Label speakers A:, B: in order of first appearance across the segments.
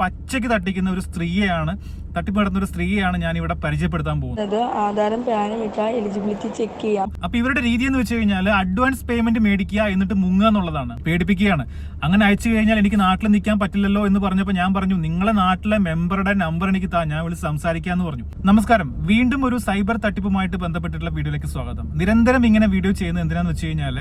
A: പച്ചയ്ക്ക് തട്ടിക്കുന്ന ഒരു സ്ത്രീയാണ് തട്ടിപ്പ് നടന്ന ഒരു സ്ത്രീയാണ് ഞാൻ ഇവിടെ പരിചയപ്പെടുത്താൻ പോകുന്നത്.
B: ആധാരം പാനും ഇട്ടാൽ എലിജിബിലിറ്റി ചെക്ക് ചെയ്യാം.
A: അപ്പൊ ഇവരുടെ രീതി എന്ന് വെച്ച് കഴിഞ്ഞാൽ അഡ്വാൻസ് പേയ്മെന്റ് മേടിക്കുക എന്നിട്ട് മുങ്ങുക എന്നുള്ളതാണ്. പേടിപ്പിക്കുകയാണ്. അങ്ങനെ അയച്ചു കഴിഞ്ഞാൽ എനിക്ക് നാട്ടിൽ നിൽക്കാൻ പറ്റില്ലല്ലോ എന്ന് പറഞ്ഞപ്പോൾ ഞാൻ പറഞ്ഞു നിങ്ങളെ നാട്ടിലെ മെമ്പറുടെ നമ്പർ എനിക്ക് താ ഞാൻ വിളിച്ച് സംസാരിക്കാന്ന് പറഞ്ഞു. നമസ്കാരം. വീണ്ടും ഒരു സൈബർ തട്ടിപ്പുമായിട്ട് ബന്ധപ്പെട്ടിട്ടുള്ള വീഡിയോയിലേക്ക് സ്വാഗതം. നിരന്തരം ഇങ്ങനെ വീഡിയോ ചെയ്യുന്നത് എന്തിനാന്ന് വെച്ച് കഴിഞ്ഞാൽ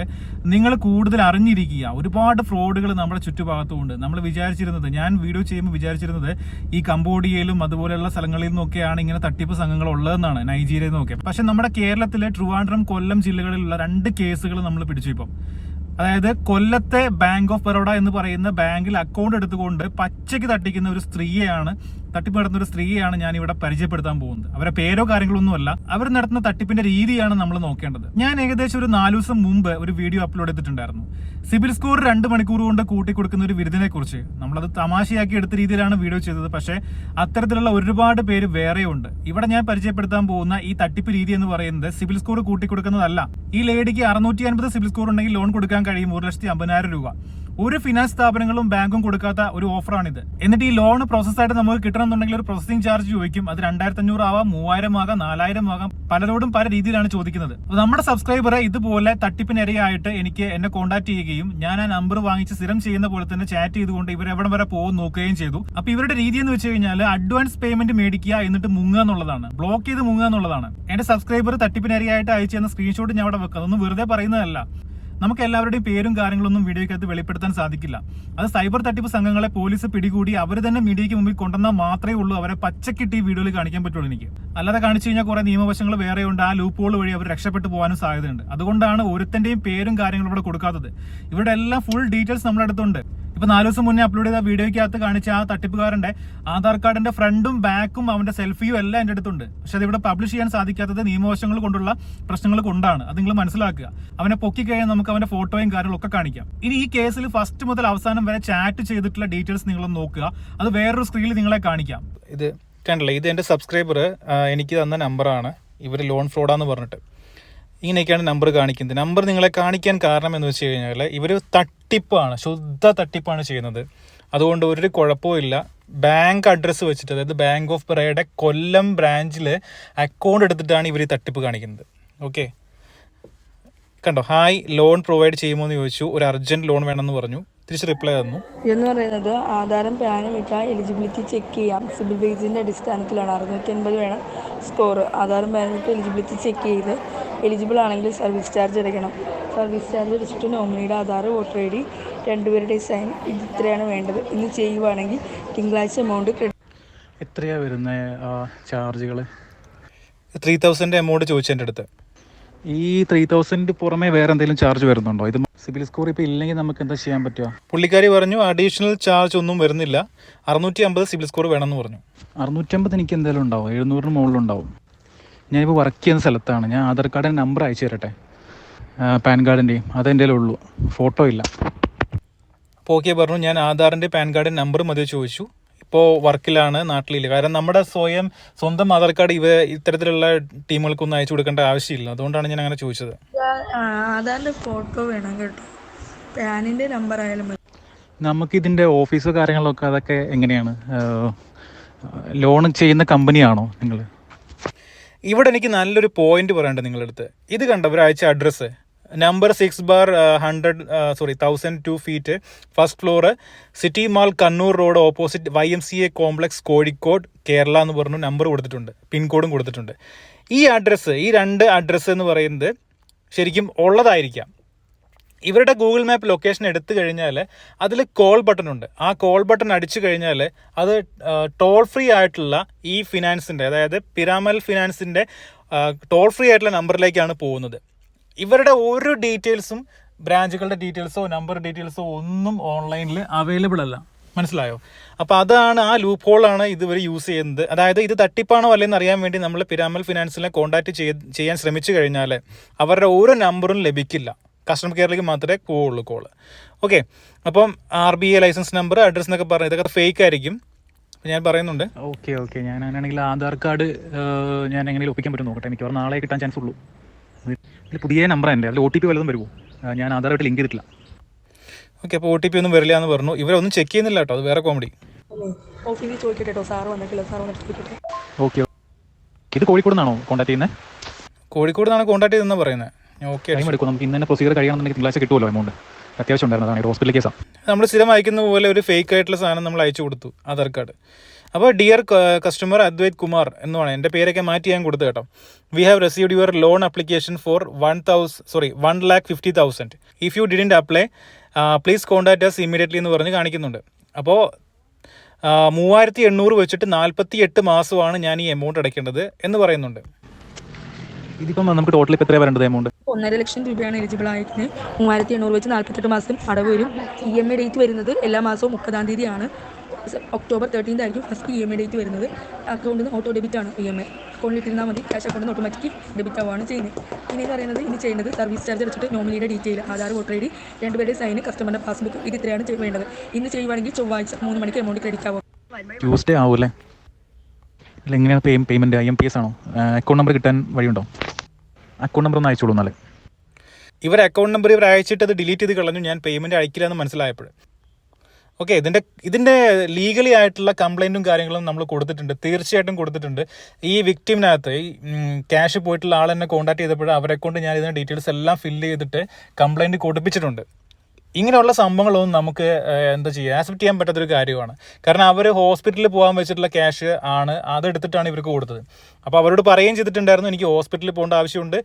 A: നിങ്ങൾ കൂടുതൽ അറിഞ്ഞിരിക്കുക. ഒരുപാട് ഫ്രോഡുകൾ നമ്മുടെ ചുറ്റുഭാഗത്തുമുണ്ട് നമ്മൾ വിചാരിച്ചിരുന്നത് ഞാൻ വീഡിയോ ചെയ്യുമ്പോൾ വിചാരിച്ചിരുന്നത് ഈ കംബോഡിയയിലും അതുപോലെയുള്ള സ്ഥലങ്ങളിൽ നിന്നൊക്കെയാണ് ഇങ്ങനെ തട്ടിപ്പ് സംഘങ്ങൾ ഉള്ളതെന്നാണ് നൈജീരിയയിൽ നിന്നൊക്കെ. പക്ഷെ നമ്മുടെ കേരളത്തിലെ ട്രിവാൻഡ്രം കൊല്ലം ജില്ലകളിലുള്ള രണ്ട് കേസുകൾ നമ്മൾ പിടിച്ചു ഇപ്പം. അതായത് കൊല്ലത്തെ ബാങ്ക് ഓഫ് ബറോഡ എന്ന് പറയുന്ന ബാങ്കിൽ അക്കൗണ്ട് എടുത്തുകൊണ്ട് പച്ചയ്ക്ക് തട്ടിക്കുന്ന ഒരു സ്ത്രീയെയാണ് തട്ടിപ്പ് നടത്തുന്ന ഒരു സ്ത്രീയാണ് ഞാൻ ഇവിടെ പരിചയപ്പെടുത്താൻ പോകുന്നത്. അവരെ പേരോ കാര്യങ്ങളൊന്നുമല്ല. അവർ നടത്തുന്ന തട്ടിപ്പിന്റെ രീതിയാണ് നമ്മൾ നോക്കേണ്ടത്. ഞാൻ ഏകദേശം ഒരു നാല് ദിവസം മുമ്പ് ഒരു വീഡിയോ അപ്ലോഡ് ചെയ്തിട്ടുണ്ടായിരുന്നു. സിബിൽ സ്കോർ രണ്ട് മണിക്കൂർ കൊണ്ട് കൂട്ടി കൊടുക്കുന്ന ഒരു വിരുദിനെ കുറിച്ച് നമ്മളത് തമാശയാക്കി എടുത്ത രീതിയിലാണ് വീഡിയോ ചെയ്തത്. പക്ഷേ അത്തരത്തിലുള്ള ഒരുപാട് പേര് വേറെയുണ്ട്. ഇവിടെ ഞാൻ പരിചയപ്പെടുത്താൻ പോകുന്ന ഈ തട്ടിപ്പ് രീതി എന്ന് പറയുന്നത് സിബിൽ സ്കോർ കൂട്ടി കൊടുക്കുന്നതല്ല ഈ ലേഡിക്ക് അറുന്നൂറ്റി അൻപത് സിബിൽ സ്കോർ ഉണ്ടെങ്കിൽ ലോൺ കൊടുക്കാൻ കഴിയും. ഒരു ലക്ഷത്തി അമ്പതിനായിരം രൂപ. ഒരു ഫിനാൻസ് സ്ഥാപനങ്ങളും ബാങ്കും കൊടുക്കാത്ത ഒരു ഓഫറാണിത് എന്നിട്ട് ഈ ലോൺ പ്രോസസ്സായിട്ട് നമുക്ക് കിട്ടണമെന്നുണ്ടെങ്കിൽ ഒരു പ്രോസസിംഗ് ചാർജ് ചോദിക്കും. അത് രണ്ടായിരത്തി അഞ്ഞൂറ് ആവാം മൂവായിരം ആകാം നാലായിരം ആകാം. പലരോടും പല രീതിയിലാണ് ചോദിക്കുന്നത്. നമ്മുടെ സബ്സ്ക്രൈബറെ ഇതുപോലെ തട്ടിപ്പിനിരയായിട്ട് എനിക്ക് എന്നെ കോൺടാക്ട് ചെയ്യുകയും ഞാൻ ആ നമ്പർ വാങ്ങിച്ച് സ്ഥിരം ചെയ്യുന്ന പോലെ തന്നെ ചാറ്റ് ചെയ്തുകൊണ്ട് ഇവർ എവിടെ വരെ പോകും നോക്കുകയും ചെയ്തു. അപ്പൊ ഇവരുടെ രീതി എന്ന് വെച്ച് കഴിഞ്ഞാൽ അഡ്വാൻസ് പേയ്മെന്റ് മേടിക്കുക എന്നിട്ട് മുങ്ങുക എന്നുള്ളതാണ്. ബ്ലോക്ക് ചെയ്ത് മുങ്ങുക എന്നുള്ളതാണ്. എന്റെ സബ്സ്ക്രൈബർ തട്ടിപ്പിനിരയായിട്ട് അയച്ചു തന്ന സ്ക്രീൻഷോട്ട് ഞാൻ അവിടെ വെക്കുന്നത് അതൊന്നും വെറുതെ പറയുന്നതല്ല. നമുക്ക് എല്ലാവരുടെയും പേരും കാര്യങ്ങളൊന്നും വീഡിയോയ്ക്കകത്ത് വെളിപ്പെടുത്താൻ സാധിക്കില്ല. അത് സൈബർ തട്ടിപ്പ് സംഘങ്ങളെ പോലീസ് പിടികൂടി അവർ തന്നെ മീഡിയയ്ക്ക് മുമ്പിൽ കൊണ്ടുവന്നാൽ മാത്രമേ ഉള്ളൂ അവരെ പച്ചക്കിട്ട് ഈ വീഡിയോയിൽ കാണിക്കാൻ പറ്റുള്ളൂ എനിക്ക്. അല്ലാതെ കാണിച്ചു കഴിഞ്ഞാൽ കുറെ നിയമവശങ്ങൾ വേറെയുണ്ട് ആ ലൂപ്പോൾ വഴി അവർ രക്ഷപ്പെട്ടു പോകാനും സാധ്യതയുണ്ട്. അതുകൊണ്ടാണ് ഒരുത്തന്റെയും പേരും കാര്യങ്ങളും ഇവിടെ കൊടുക്കാത്തത്. ഇവിടെ എല്ലാം ഫുൾ ഡീറ്റെയിൽസ് നമ്മുടെ അടുത്തുണ്ട്. ഇപ്പൊ നാല് ദിവസം മുന്നേ അപ്ലോഡ് ചെയ്ത വീഡിയോയ്ക്കകത്ത് കാണിച്ച ആ തട്ടിപ്പുകാരന്റെ ആധാർ കാർഡിന്റെ ഫ്രണ്ടും ബാക്കും അവന്റെ സെൽഫിയും എല്ലാം എന്റെ അടുത്തുണ്ട്. പക്ഷെ അതിവിടെ പബ്ലിഷ് ചെയ്യാൻ സാധിക്കാത്തത് നിയമവശങ്ങൾ കൊണ്ടുള്ള പ്രശ്നങ്ങൾ കൊണ്ടാണ്. അത് നിങ്ങൾ മനസ്സിലാക്കുക. അവനെ പൊക്കി കഴിഞ്ഞാൽ നമുക്ക് അവന്റെ ഫോട്ടോയും കാര്യങ്ങളൊക്കെ കാണിക്കാം. ഇനി ഈ കേസിൽ ഫസ്റ്റ് മുതൽ അവസാനം വരെ ചാറ്റ് ചെയ്തിട്ടുള്ള ഡീറ്റെയിൽസ് നിങ്ങൾ നോക്കുക. അത് വേറൊരു സ്ക്രീനിൽ നിങ്ങളെ കാണിക്കാം. ഇത് കണ്ടല്ലേ? ഇത് എന്റെ സബ്സ്ക്രൈബർ എനിക്ക് തന്ന നമ്പറാണ് ഇവർ ലോൺ ഫ്രോഡാന്ന് പറഞ്ഞിട്ട്. ഇങ്ങനെയൊക്കെയാണ് നമ്പർ കാണിക്കുന്നത്. നമ്പർ നിങ്ങളെ കാണിക്കാൻ കാരണം എന്ന് വെച്ച് കഴിഞ്ഞാൽ ഇവർ തട്ടിപ്പാണ് ശുദ്ധ തട്ടിപ്പാണ് ചെയ്യുന്നത്. അതുകൊണ്ട് ഒരു കുഴപ്പവും ഇല്ല. ബാങ്ക് അഡ്രസ്സ് വെച്ചിട്ട് അതായത് ബാങ്ക് ഓഫ് ബറോഡയുടെ കൊല്ലം ബ്രാഞ്ചിൽ അക്കൗണ്ട് എടുത്തിട്ടാണ് ഇവർ തട്ടിപ്പ് കാണിക്കുന്നത്. ഓക്കെ കണ്ടോ? ഹായ് ലോൺ പ്രൊവൈഡ് ചെയ്യുമോ എന്ന് ചോദിച്ചു. ഒരു അർജന്റ് ലോൺ വേണമെന്ന് പറഞ്ഞു. തിരിച്ച് റിപ്ലൈ തന്നു.
B: എന്ന് പറയുന്നത് ആധാരം പാനും ഇട്ട എലിജിബിലിറ്റി ചെക്ക് ചെയ്യാം. സിബിൽ ബേസിന്റെ അടിസ്ഥാനത്തിലാണ്. അറുന്നൂറ്റി അൻപത് വേണം സ്കോർ ആധാരം പാനും ഇട്ട് എലിജിബിലിറ്റി ചെക്ക് ചെയ്ത് എലിജിബിൾ ആണെങ്കിൽ സർവീസ് ചാർജ് അടയ്ക്കണം സർവീസ് ചാർജ് അടച്ചിട്ട് നോമിനിയുടെ ആധാർ വോട്ടർ ഐ ഡി രണ്ടുപേരുടെ സൈൻ ഇത് ഇത്രയാണ് വേണ്ടത്. ഇന്ന് ചെയ്യുവാണെങ്കിൽ തിങ്കളാഴ്ച എമൗണ്ട് ക്രെഡിറ്റ്
A: എത്രയാ വരുന്ന ചാർജുകൾ ത്രീ തൗസൻഡ് എമൗണ്ട് ചോദിച്ചു എന്റെ അടുത്ത്.
C: ഈ ത്രീ തൗസൻഡ് പുറമെ വേറെ എന്തെങ്കിലും ചാർജ് വരുന്നുണ്ടോ? ഇത് സിബിൽ സ്കോർ ഇപ്പോൾ ഇല്ലെങ്കിൽ നമുക്ക് എന്താ ചെയ്യാൻ പറ്റുക
A: പുള്ളിക്കാരി പറഞ്ഞു അഡീഷണൽ ചാർജ് ഒന്നും വരുന്നില്ല. അറുന്നൂറ്റി അമ്പത് സിബിൽ സ്കോർ വേണമെന്ന് പറഞ്ഞു.
C: അറുന്നൂറ്റി അമ്പത് എനിക്ക് എന്തായാലും ഉണ്ടാവും? എഴുന്നൂറിന് മുകളിലുണ്ടാവും ഞാനിപ്പോൾ വർക്ക് ചെയ്യുന്ന സ്ഥലത്താണ്. ഞാൻ ആധാർ കാർഡിന്റെ നമ്പർ അയച്ചു തരട്ടെ? പാൻ കാർഡിന്റെയും അതെന്റെ ഉള്ളൂ ഫോട്ടോ ഇല്ല.
A: അപ്പോൾ ഓക്കെ പറഞ്ഞു. ഞാൻ ആധാറിന്റെ പാൻ കാർഡിന്റെ നമ്പർ മതി ചോദിച്ചു. ഇപ്പോൾ വർക്കിലാണ് നാട്ടിലില്ല. കാരണം നമ്മുടെ സ്വയം സ്വന്തം ആധാർ കാർഡ് ഇവ ഇത്തരത്തിലുള്ള ടീമുകൾക്കൊന്നും അയച്ചു കൊടുക്കേണ്ട ആവശ്യമില്ല. അതുകൊണ്ടാണ് ഞാൻ അങ്ങനെ ചോദിച്ചത്.
B: ആധാറിന്റെ ഫോട്ടോ വേണം കേട്ടോ. പാനിന്റെ നമ്പർ ആയാലും മതി.
C: നമുക്കിതിന്റെ ഓഫീസോ കാര്യങ്ങളൊക്കെ അതൊക്കെ എങ്ങനെയാണ്? ലോൺ ചെയ്യുന്ന കമ്പനിയാണോ നിങ്ങൾ
A: ഇവിടെ എനിക്ക് നല്ലൊരു പോയിന്റ് പറയേണ്ടത് നിങ്ങളുടെ അടുത്ത് ഇത് കണ്ട ഒരാഴ്ച address number six bar hundred sorry thousand two feet first floor city mall Kannur road opposite Y M C A complex Kozhikode Kerala എന്ന് പറഞ്ഞു നമ്പർ കൊടുത്തിട്ടുണ്ട് പിൻകോഡും കൊടുത്തിട്ടുണ്ട്. ഈ അഡ്രസ്സ് ഈ രണ്ട് അഡ്രസ്സ് എന്ന് പറയുന്നത് ശരിക്കും ഉള്ളതായിരിക്കാം. ഇവരുടെ ഗൂഗിൾ മാപ്പ് ലൊക്കേഷൻ എടുത്തു കഴിഞ്ഞാൽ അതിൽ കോൾ ബട്ടൺ ഉണ്ട്. ആ കോൾ ബട്ടൺ അടിച്ചു കഴിഞ്ഞാൽ അത് ടോൾ ഫ്രീ ആയിട്ടുള്ള ഈ ഫിനാൻസിന്റെ അതായത് പിരാമൽ ഫിനാൻസിന്റെ ടോൾ ഫ്രീ ആയിട്ടുള്ള നമ്പറിലേക്കാണ് പോകുന്നത്. ഇവരുടെ ഒരു ഡീറ്റെയിൽസും ബ്രാഞ്ചുകളുടെ ഡീറ്റെയിൽസോ നമ്പർ ഡീറ്റെയിൽസോ ഒന്നും ഓൺലൈനിൽ അവൈലബിൾ അല്ല. മനസ്സിലായോ? അപ്പോൾ അതാണ് ആ ലൂപ്പ് ഹോളാണ് ഇതുവരെ യൂസ് ചെയ്യുന്നത്. അതായത് ഇത് തട്ടിപ്പാണോ അല്ലെന്ന് അറിയാൻ വേണ്ടി നമ്മൾ പിരാമൽ ഫിനാൻസിനെ കോൺടാക്ട് ചെയ്യാൻ ശ്രമിച്ചു കഴിഞ്ഞാൽ അവരുടെ ഓരോ നമ്പറും ലഭിക്കില്ല. കസ്റ്റമർ കെയറിലേക്ക് മാത്രമേ പോവുള്ളൂ കോൾ ഓക്കെ അപ്പം R B I licence number address എന്നൊക്കെ പറഞ്ഞു ഇതൊക്കെ ഫേക്ക് ആയിരിക്കും. ഞാൻ പറയുന്നുണ്ട്.
C: ഓക്കെ ഓക്കെ ഞാൻ അങ്ങനെയാണെങ്കിൽ ആധാർ കാർഡ് ഞാൻ എങ്ങനെയും ഒപ്പിക്കാൻ പറ്റും നോക്കട്ടെ. എനിക്ക് നാളെ കിട്ടാൻ ചാൻസ് ഉള്ളൂ. അതിൽ പുതിയ നമ്പർ എന്റെ അതിൽ ഒ ടി പി വല്ലതും വരുമോ? ഞാൻ ആധാറായിട്ട് ലിങ്ക് ചെയ്തിട്ടില്ല.
A: ഓക്കെ അപ്പോൾ ഒ ടി പി ഒന്നും വരില്ല എന്ന് പറഞ്ഞു. ഇവരൊന്നും ചെക്ക് ചെയ്യുന്നില്ല കേട്ടോ. അത് വേറെ കോമഡി
C: ഓക്കെ ഇത് കോഴിക്കോട് നിന്നാണോ കോൺടാക്ട് ചെയ്യുന്നത്
A: കോഴിക്കോട് നിന്നാണ് കോൺടാക്ട് ചെയ്തെന്ന് പറയുന്നത്
C: ടൈം എടുക്കും. നമുക്ക് ഇന്ന് തന്നെ പ്രൊസീജിയർ കഴിയണമെന്നുണ്ടെങ്കിൽ തിങ്കളാഴ്ച കിട്ടുമല്ലോ എമൗണ്ട് അത്യാവശ്യം ഉണ്ടായിരുന്നു അതാണ്. ഹോസ്പിറ്റൽ കേസാണ്
A: നമ്മൾ സ്ഥിരം അയക്കുന്ന പോലെ ഒരു ഫേക്ക് ആയിട്ടുള്ള സാധനം നമ്മൾ അയച്ചു കൊടുത്തു ആധാർ കാർഡ്. അപ്പോൾ ഡിയർ കസ്റ്റമർ അദ്വൈത് കുമാർ എന്നുമാണ് എന്റെ പേരൊക്കെ മാറ്റി ഞാൻ കൊടുത്തു കേട്ടോ. We have received your loan application for one thous sorry one lakh fifty thousand if you didn't apply please contact us immediately എന്ന് പറഞ്ഞ് കാണിക്കുന്നുണ്ട്. അപ്പോൾ മൂവായിരത്തി എണ്ണൂറ് വെച്ചിട്ട് നാൽപ്പത്തി എട്ട് മാസമാണ് ഞാൻ ഈ എമൗണ്ട് അടയ്ക്കേണ്ടത് എന്ന് പറയുന്നുണ്ട്.
C: ഇതിപ്പം നമുക്ക് ടോട്ടൽ ഇപ്പോൾ എത്ര വരേണ്ടത് എമൗണ്ട്
B: ഒന്നര ലക്ഷം രൂപയാണ് എലിജിബിൾ ആയിരുന്നത് മൂവായിരത്തി എണ്ണൂറ് വെച്ച് നാൽപ്പത്തെട്ട് മാസം അടവ് വരും. ഇ എം ഐ ഡേറ്റ് വരുന്നത് എല്ലാ മാസവും മുപ്പതാം തീയതിയാണ്. ഒക്ടോബർ തേർട്ടീൻത് ആയിരിക്കും first E M I date വരുന്നത്. അക്കൗണ്ടിൽ നിന്ന് ഓട്ടോ ഡെബിറ്റ് ആണ് ഇ എം ഐ അക്കൗണ്ടിൽ ഇട്ടിരുന്നാൽ മതി. ക്യാഷ് അക്കൗണ്ടിൽ നിന്ന് ഓട്ടോമാറ്റിക് ഡെബിറ്റ് ആവുകയാണ് ചെയ്യുന്നത്. ഇനി പറയുന്നത് ഇനി ചെയ്യുന്നത് സർവീസ് ചാർജ് അടച്ചിട്ട് നോമിനിയുടെ detail Aadhaar voter I D രണ്ടുപേരുടെ സൈന് കസ്റ്റമറിന്റെ പാസ്ബുക്ക് ഇത് ഇത്രയാണ് വേണ്ടത്. ഇന്ന് ചെയ്യുവാണെങ്കിൽ ചൊവ്വാഴ്ച മൂന്ന് മണിക്ക് എമൗണ്ട് ക്രെഡിറ്റ് ആവും.
C: ട്യൂസ്ഡേ ആവുമല്ലേ അല്ല എങ്ങനെയാണ് payment I M P S ആണോ? അക്കൗണ്ട് നമ്പർ കിട്ടാൻ വഴിയുണ്ടോ? അക്കൗണ്ട് നമ്പർ ഒന്ന് അയച്ചോളൂ എന്നാലേ.
A: ഇവർ അക്കൗണ്ട് നമ്പർ ഇവർ അയച്ചിട്ട് അത് ഡിലീറ്റ് ചെയ്ത് കളഞ്ഞു. ഞാൻ പേയ്മെന്റ് അയക്കില്ല എന്ന് മനസ്സിലായപ്പോൾ ഓക്കെ ഇതിന്റെ ഇതിന്റെ ലീഗലി ആയിട്ടുള്ള കംപ്ലൈന്റും കാര്യങ്ങളും നമ്മൾ കൊടുത്തിട്ടുണ്ട്. തീർച്ചയായിട്ടും കൊടുത്തിട്ടുണ്ട്. ഈ വിക്ടിമിനകത്ത് ഈ ക്യാഷ് പോയിട്ടുള്ള ആൾ എന്നെ കോൺടാക്ട് ചെയ്തപ്പോൾ അവരെ കൊണ്ട് ഞാൻ ഇതിന്റെ ഡീറ്റെയിൽസ് എല്ലാം ഫില്ല് ചെയ്തിട്ട് കംപ്ലൈന്റ് കൊടുപ്പിച്ചിട്ടുണ്ട്. ഇങ്ങനെയുള്ള സംഭവങ്ങളൊന്നും നമുക്ക് എന്താ ചെയ്യുക ആക്സെപ്റ്റ് ചെയ്യാൻ പറ്റാത്തൊരു കാര്യമാണ്. കാരണം അവർ ഹോസ്പിറ്റലിൽ പോകാൻ വെച്ചിട്ടുള്ള ക്യാഷ് ആണ് അതെടുത്തിട്ടാണ് ഇവർക്ക് കൊടുത്തത്. അപ്പോൾ അവരോട് പറയുകയും ചെയ്തിട്ടുണ്ടായിരുന്നു എനിക്ക് ഹോസ്പിറ്റലിൽ പോകേണ്ട ആവശ്യമുണ്ട്.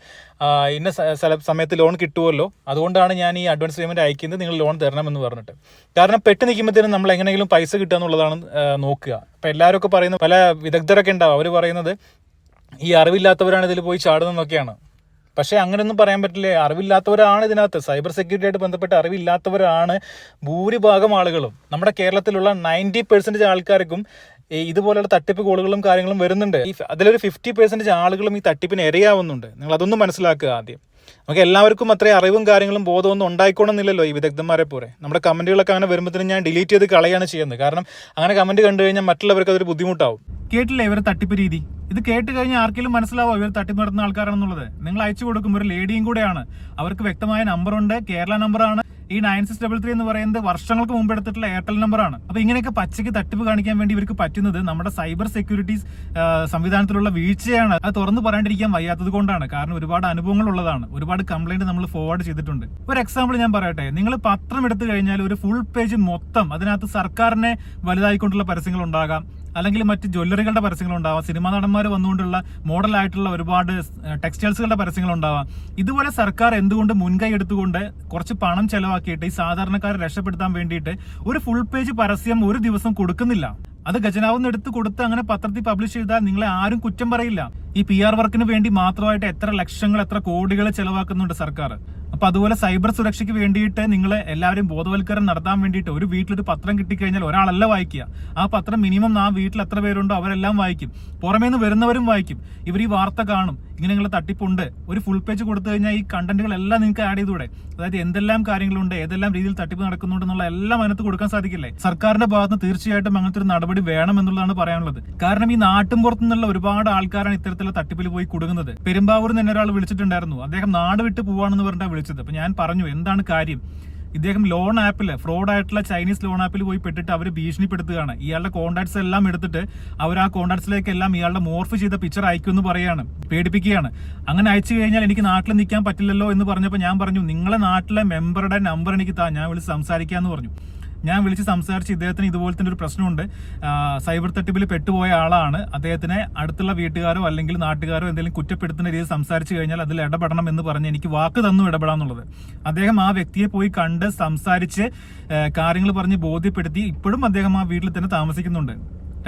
A: ഇന്ന സ്ഥല സമയത്ത് ലോൺ കിട്ടുമല്ലോ അതുകൊണ്ടാണ് ഞാൻ ഈ അഡ്വാൻസ് പേയ്മെന്റ് അയക്കുന്നത് നിങ്ങൾ ലോൺ തരണമെന്ന് പറഞ്ഞിട്ട്. കാരണം പെട്ട് നിൽക്കുമ്പോഴത്തേനും നമ്മൾ എങ്ങനെയെങ്കിലും പൈസ കിട്ടുക എന്നുള്ളതാണ് നോക്കുക. അപ്പോൾ എല്ലാവരും ഒക്കെ പറയുന്ന പല വിദഗ്ധരൊക്കെ ഉണ്ടാവും. അവർ പറയുന്നത് ഈ അറിവില്ലാത്തവരാണ് ഇതിൽ പോയി ചാടുന്നതെന്നൊക്കെയാണ് പക്ഷേ അങ്ങനെയൊന്നും പറയാൻ പറ്റില്ല? അറിവില്ലാത്തവരാണ് ഇതിനകത്ത്. സൈബർ സെക്യൂരിറ്റി ആയിട്ട് ബന്ധപ്പെട്ട് അറിവില്ലാത്തവരാണ് ഭൂരിഭാഗം ആളുകളും. നമ്മുടെ കേരളത്തിലുള്ള നയന്റി പെർസെന്റേജ് ആൾക്കാർക്കും ഈ ഇതുപോലുള്ള തട്ടിപ്പ് കോളുകളും കാര്യങ്ങളും വരുന്നുണ്ട്. ഈ അതിലൊരു ഫിഫ്റ്റി പെർസെന്റേജ് ആളുകളും ഈ തട്ടിപ്പിന് ഇരയാവുന്നുണ്ട്. നിങ്ങൾ അതൊന്നും മനസ്സിലാക്കുക ആദ്യം. നമുക്ക് എല്ലാവർക്കും അത്രയും അറിവും കാര്യങ്ങളും ബോധമൊന്നും ഉണ്ടായിക്കോണമെന്നില്ലല്ലോ ഈ വിദഗ്ധന്മാരെ പോലെ. നമ്മുടെ കമന്റുകളൊക്കെ അങ്ങനെ വരുമ്പോഴത്തേനും ഞാൻ ഡിലീറ്റ് ചെയ്ത് കളയാണ് ചെയ്യുന്നത്. കാരണം അങ്ങനെ കമന്റ് കണ്ടു കഴിഞ്ഞാൽ മറ്റുള്ളവർക്ക് അതൊരു ബുദ്ധിമുട്ടാവും. കേട്ടില്ലേ ഇവരെ തട്ടിപ്പ് രീതി? ഇത് കേട്ട് കഴിഞ്ഞാൽ ആർക്കെങ്കിലും മനസ്സിലാവോ ഇവർ തട്ടിപ്പ് നടത്തുന്ന ആൾക്കാരാണെന്നുള്ളത്? നിങ്ങൾ അയച്ചു കൊടുക്കും ഒരു ലേഡിയും കൂടെയാണ്. അവർക്ക് വ്യക്തമായ നമ്പറുണ്ട്. കേരള നമ്പറാണ്. ഈ നയൻ സിക്സ് ഡബിൾ ത്രീ എന്ന് പറയുന്നത് വർഷങ്ങൾക്ക് മുമ്പ് എടുത്തിട്ടുള്ള എയർടെൽ നമ്പറാണ്. അപ്പൊ ഇങ്ങനെയൊക്കെ പച്ചയ്ക്ക് തട്ടിപ്പ് കാണിക്കാൻ വേണ്ടി ഇവർക്ക് പറ്റുന്നത് നമ്മുടെ സൈബർ സെക്യൂരിറ്റീസ് സംവിധാനത്തിലുള്ള വീഴ്ചയാണ്. അത് തുറന്നു പറയാണ്ടിരിക്കാൻ വയ്യാത്തത് കൊണ്ടാണ്. കാരണം ഒരുപാട് അനുഭവങ്ങൾ ഉള്ളതാണ്. ഒരുപാട് കംപ്ലൈന്റ് നമ്മൾ ഫോർവേഡ് ചെയ്തിട്ടുണ്ട്. ഒരു എക്സാമ്പിൾ ഞാൻ പറയട്ടെ. നിങ്ങൾ പത്രം എടുത്തു കഴിഞ്ഞാൽ ഒരു ഫുൾ പേജ് മൊത്തം അതിനകത്ത് സർക്കാരിനെ വലുതായിക്കൊണ്ടുള്ള പരസ്യങ്ങൾ ഉണ്ടാകാം. അല്ലെങ്കിൽ മറ്റ് ജ്വല്ലറികളുടെ പരസ്യങ്ങൾ ഉണ്ടാവാം സിനിമാ നടന്മാർ വന്നുകൊണ്ടുള്ള മോഡലായിട്ടുള്ള ഒരുപാട് ടെക്സ്റ്റൈൽസുകളുടെ പരസ്യങ്ങൾ ഉണ്ടാവാം ഇതുപോലെ സർക്കാർ എന്തുകൊണ്ട് മുൻകൈ എടുത്തുകൊണ്ട് കുറച്ച് പണം ചെലവാക്കിയിട്ട് ഈ സാധാരണക്കാരെ രക്ഷപ്പെടുത്താൻ വേണ്ടിയിട്ട് ഒരു ഫുൾ പേജ് പരസ്യം ഒരു ദിവസം കൊടുക്കുന്നില്ല? അത് ഖജനാവിന്ന് എടുത്ത് കൊടുത്ത് അങ്ങനെ പത്രത്തിൽ പബ്ലിഷ് ചെയ്താൽ നിങ്ങളെ ആരും കുറ്റം പറയില്ല. ഈ പി ആർ വർക്കിന് വേണ്ടി മാത്രമായിട്ട് എത്ര ലക്ഷങ്ങൾ എത്ര കോടികൾ ചെലവാക്കുന്നുണ്ട് സർക്കാർ. അപ്പൊ അതുപോലെ സൈബർ സുരക്ഷയ്ക്ക് വേണ്ടിയിട്ട് നിങ്ങൾ എല്ലാവരും ബോധവൽക്കരണം നടത്താൻ വേണ്ടിയിട്ട് ഒരു വീട്ടിലൊരു പത്രം കിട്ടിക്കഴിഞ്ഞാൽ ഒരാളല്ല വായിക്കുക. ആ പത്രം മിനിമം ആ വീട്ടിൽ എത്ര പേരുണ്ടോ അവരെല്ലാം വായിക്കും. പുറമേ നിന്ന് വരുന്നവരും വായിക്കും. ഇവർ ഈ വാർത്ത കാണും. ഇങ്ങനെ നിങ്ങൾ തട്ടിപ്പുണ്ട്. ഒരു ഫുൾ പേജ് കൊടുത്തു കഴിഞ്ഞാൽ ഈ കണ്ടന്റുകളെല്ലാം നിങ്ങൾക്ക് ആഡ് ചെയ്തൂടെ അതായത് എന്തെല്ലാം കാര്യങ്ങളുണ്ട് ഏതെല്ലാം രീതിയിൽ തട്ടിപ്പ് നടക്കുന്നുണ്ട് എന്നുള്ള എല്ലാം അതിനകത്ത് കൊടുക്കാൻ സാധിക്കില്ലേ? സർക്കാരിന്റെ ഭാഗത്ത് തീർച്ചയായിട്ടും അങ്ങനത്തെ ഒരു നടപടി വേണം എന്നുള്ളതാണ് പറയാനുള്ളത്. കാരണം ഈ നാട്ടും പുറത്തു നിന്നുള്ള ഒരുപാട് ആൾക്കാരാണ് ഇത്തരത്തിലുള്ള തട്ടിപ്പിൽ പോയി കുടുങ്ങുന്നത്. പെരുമ്പാവൂർ നിന്ന് ഒരാൾ വിളിച്ചിട്ടുണ്ടായിരുന്നു. അദ്ദേഹം നാട് വിട്ട് പോവാണെന്ന് പറഞ്ഞിട്ടാണ് വിളിച്ചത്. അപ്പൊ ഞാൻ പറഞ്ഞു എന്താണ് കാര്യം? ഇദ്ദേഹം ലോൺ ആപ്പിൽ ഫ്രോഡ് ആയിട്ടുള്ള ചൈനീസ് ലോൺ ആപ്പിൽ പോയി പെട്ടിട്ട് അവർ ഭീഷണിപ്പെടുത്തുകയാണ്. ഇയാളുടെ കോൺടാക്ട്സ് എല്ലാം എടുത്തിട്ട് അവർ ആ കോൺടാക്ട്സിലേക്ക് എല്ലാം ഇയാളുടെ മോർഫ് ചെയ്ത പിക്ചർ അയക്കും എന്ന് പറയുകയാണ് പേടിപ്പിക്കുകയാണ്. അങ്ങനെ അയച്ചു കഴിഞ്ഞാൽ എനിക്ക് നാട്ടിൽ നിൽക്കാൻ പറ്റില്ലല്ലോ എന്ന് പറഞ്ഞപ്പോൾ ഞാൻ പറഞ്ഞു നിങ്ങളെ നാട്ടിലെ മെമ്പറുടെ നമ്പർ എനിക്ക് താ ഞാൻ വിളിച്ച് സംസാരിക്കാമെന്ന് പറഞ്ഞു. ഞാൻ വിളിച്ച് സംസാരിച്ച് ഇദ്ദേഹത്തിന് ഇതുപോലത്തെ ഒരു പ്രശ്നമുണ്ട്. സൈബർ തട്ടിപ്പിൽ പെട്ടുപോയ ആളാണ്. അദ്ദേഹത്തിനെ അടുത്തുള്ള വീട്ടുകാരോ അല്ലെങ്കിൽ നാട്ടുകാരോ എന്തെങ്കിലും കുറ്റപ്പെടുത്തുന്ന രീതിയിൽ സംസാരിച്ചു കഴിഞ്ഞാൽ അതിൽ ഇടപെടണം എന്ന് പറഞ്ഞ് എനിക്ക് വാക്ക് തന്നു ഇടപെടാന്നുള്ളത്. അദ്ദേഹം ആ വ്യക്തിയെ പോയി കണ്ട് സംസാരിച്ച് കാര്യങ്ങൾ പറഞ്ഞ് ബോധ്യപ്പെടുത്തി ഇപ്പോഴും അദ്ദേഹം ആ വീട്ടിൽ തന്നെ താമസിക്കുന്നുണ്ട്.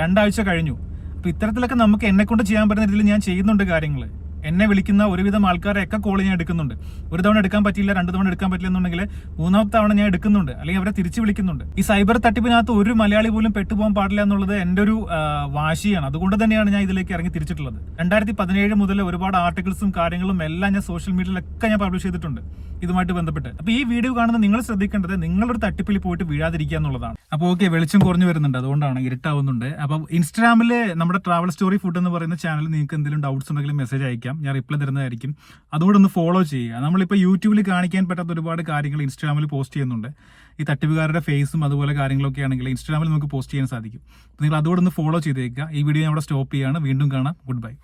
A: രണ്ടാഴ്ച കഴിഞ്ഞു. അപ്പൊ ഇത്തരത്തിലൊക്കെ നമുക്ക് എന്നെ കൊണ്ട് ചെയ്യാൻ പറ്റുന്ന രീതിയിൽ ഞാൻ ചെയ്യുന്നുണ്ട് കാര്യങ്ങൾ എന്നെ വിളിക്കുന്ന ഒരുവിധം ആൾക്കാരെ ആൾക്കാരെയൊക്കെ കോൾ ഞാൻ എടുക്കുന്നുണ്ട്. ഒരു തവണ എടുക്കാൻ പറ്റില്ല രണ്ട് തവണ എടുക്കാൻ പറ്റില്ല എന്നുണ്ടെങ്കിൽ മൂന്നാമത്തെ തവണ ഞാൻ എടുക്കുന്നുണ്ട്. അല്ലെങ്കിൽ അവരെ തിരിച്ചു വിളിക്കുന്നുണ്ട്. ഈ സൈബർ തട്ടിപ്പിനകത്ത് ഒരു മലയാളി പോലും പെട്ടുപോകാൻ പാടില്ല എന്നുള്ളത് എന്റെ ഒരു വാശിയാണ്. അതുകൊണ്ട് തന്നെയാണ് ഞാൻ ഇതിലേക്ക് ഇറങ്ങി തിരിച്ചിട്ടുള്ളത്. രണ്ടായിരത്തി പതിനേഴ് മുതൽ ഒരുപാട് ആർട്ടിക്കിൾസും കാര്യങ്ങളും എല്ലാം ഞാൻ സോഷ്യൽ മീഡിയയിലൊക്കെ ഞാൻ പബ്ലിഷ് ചെയ്തിട്ടുണ്ട്. ഇതുമായിട്ട് ബന്ധപ്പെട്ട്. അപ്പോൾ ഈ വീഡിയോ കാണുന്ന നിങ്ങൾ ശ്രദ്ധിക്കേണ്ടത് നിങ്ങളൊരു തട്ടിപ്പിൽ പോയിട്ട് വീഴാതിരിക്കുക എന്നുള്ളതാണ്. അപ്പോൾ ഓക്കെ വെളിച്ചം കുറഞ്ഞു വരുന്നുണ്ട്. അതുകൊണ്ടാണ് ഇരുട്ടാവുന്നുണ്ട്. അപ്പോൾ ഇൻസ്റ്റാഗ്രാമിൽ നമ്മുടെ ട്രാവൽ സ്റ്റോറി ഫുഡ് എന്ന് പറയുന്ന ചാനൽ നിങ്ങൾക്ക് എന്തെങ്കിലും ഡൗട്ട്സ് ഉണ്ടെങ്കിൽ മെസ്സേജ് അയക്കാം. അയക്കാം ഞാൻ റിപ്ലൈ തരുന്നതായിരിക്കും. ഒന്ന് ഫോളോ ചെയ്യുക. നമ്മളിപ്പോൾ യൂട്യൂബിൽ കാണിക്കാൻ പറ്റാത്ത ഒരുപാട് കാര്യങ്ങൾ ഇൻസ്റ്റാഗ്രാമിൽ പോസ്റ്റ് ചെയ്യുന്നുണ്ട്. ഈ തട്ടിപ്പുകാരുടെ ഫേസും അതുപോലെ കാര്യങ്ങളൊക്കെ ആണെങ്കിൽ ഇൻസ്റ്റാഗ്രാമിൽ നമുക്ക് പോസ്റ്റ് ചെയ്യാൻ സാധിക്കും. അപ്പോൾ നിങ്ങൾ ഒന്ന് ഫോളോ ചെയ്തേക്കുക. ഈ വീഡിയോ ഞാൻ അവിടെ സ്റ്റോപ്പ് ചെയ്യുകയാണ് വീണ്ടും കാണാം. Good bye